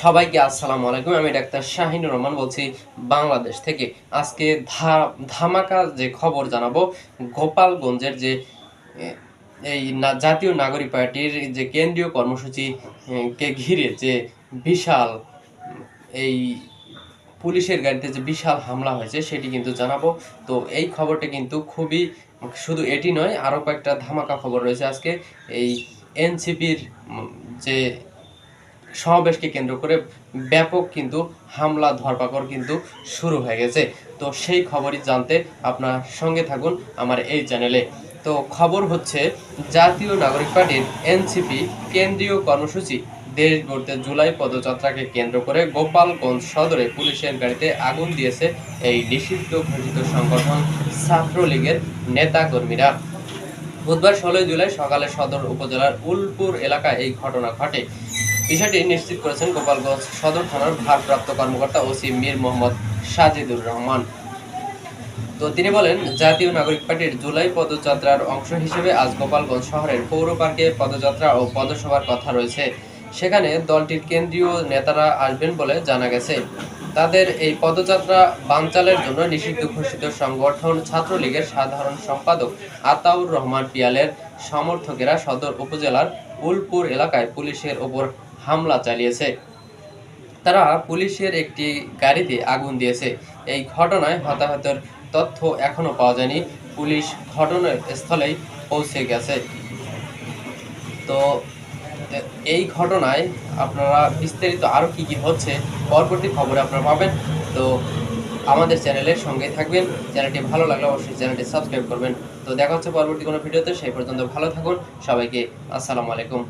সবাইকে আসসালামু আলাইকুম। আমি ডাক্তার শাহিনুর রহমান বলছি বাংলাদেশ থেকে। আজকে ধামাকা যে খবর জানাব গোপালগঞ্জের যে এই জাতীয় নাগরিক পার্টির যে কেন্দ্রীয় কর্মসূচি এ, কে ঘিরে যে বিশাল এই পুলিশের গাড়িতে যে বিশাল হামলা হয়েছে সেটি কিন্তু জানাব। তো এই খবরটা কিন্তু খুবই শুধু এটি নয় আরও কয়েকটা ধামাকা খবর রয়েছে আজকে। এই এনসিপির যে সমাবেশকে কেন্দ্র করে ব্যাপক কিন্তু হামলা, ধরপাকড় কিন্তু শুরু হয়ে গেছে। তো সেই খবরই জানতে আপনার সঙ্গে থাকুন আমার এই চ্যানেলে। তো খবর হচ্ছে, জাতীয় নাগরিক পার্টির এনসিপি কেন্দ্রীয় কর্মসূচি দেশ গড়তে জুলাই পদযাত্রাকে কেন্দ্র করে গোপালগঞ্জ সদরে পুলিশের গাড়িতে আগুন দিয়েছে এই নিষিদ্ধ ঘোষিত সংগঠন ছাত্রলীগের নেতাকর্মীরা। বুধবার ষোলোই জুলাই সকালে সদর উপজেলার উলপুর এলাকায় এই ঘটনা ঘটে। বিষয়টি নিশ্চিত করেছেন গোপালগঞ্জ সদর থানার ভারপ্রাপ্ত কর্মকর্তা ওসি মীর মোহাম্মদ সাজিদুর রহমান। তো তিনি বলেন, জাতীয় নাগরিক পার্টির জুলাই পদযাত্রার অংশ হিসেবে আজ গোপালগঞ্জ শহরের পৌর পার্কে পদযাত্রা ও পদসভার কথা রয়েছে। সেখানে দলটির কেন্দ্রীয় নেতারা আসবেন বলে জানা গেছে। তাদের এই পদযাত্রা বানচালের জন্য নিষিদ্ধ ঘোষিত সংগঠন ছাত্রলীগের সাধারণ সম্পাদক আতাউর রহমান পিয়ালের সমর্থকেরা সদর উপজেলার উলপুর এলাকায় পুলিশের ওপর হামলা চালিয়েছে। তারা পুলিশের একটি গাড়িতে আগুন দিয়েছে। এই ঘটনায় হতাহতের তথ্য এখনও পাওয়া যায়নি। পুলিশ ঘটনার স্থলেই পৌঁছে গেছে। তো এই ঘটনায় আপনারা বিস্তারিত আরও কি কি হচ্ছে, পরবর্তী খবরে আপনারা পাবেন। তো আমাদের চ্যানেলের সঙ্গে থাকবেন। চ্যানেলটি ভালো লাগলে অবশ্যই চ্যানেলটি সাবস্ক্রাইব করবেন। তো দেখা হচ্ছে পরবর্তী কোনো ভিডিওতে, সেই পর্যন্ত ভালো থাকুন। সবাইকে আসসালামু আলাইকুম।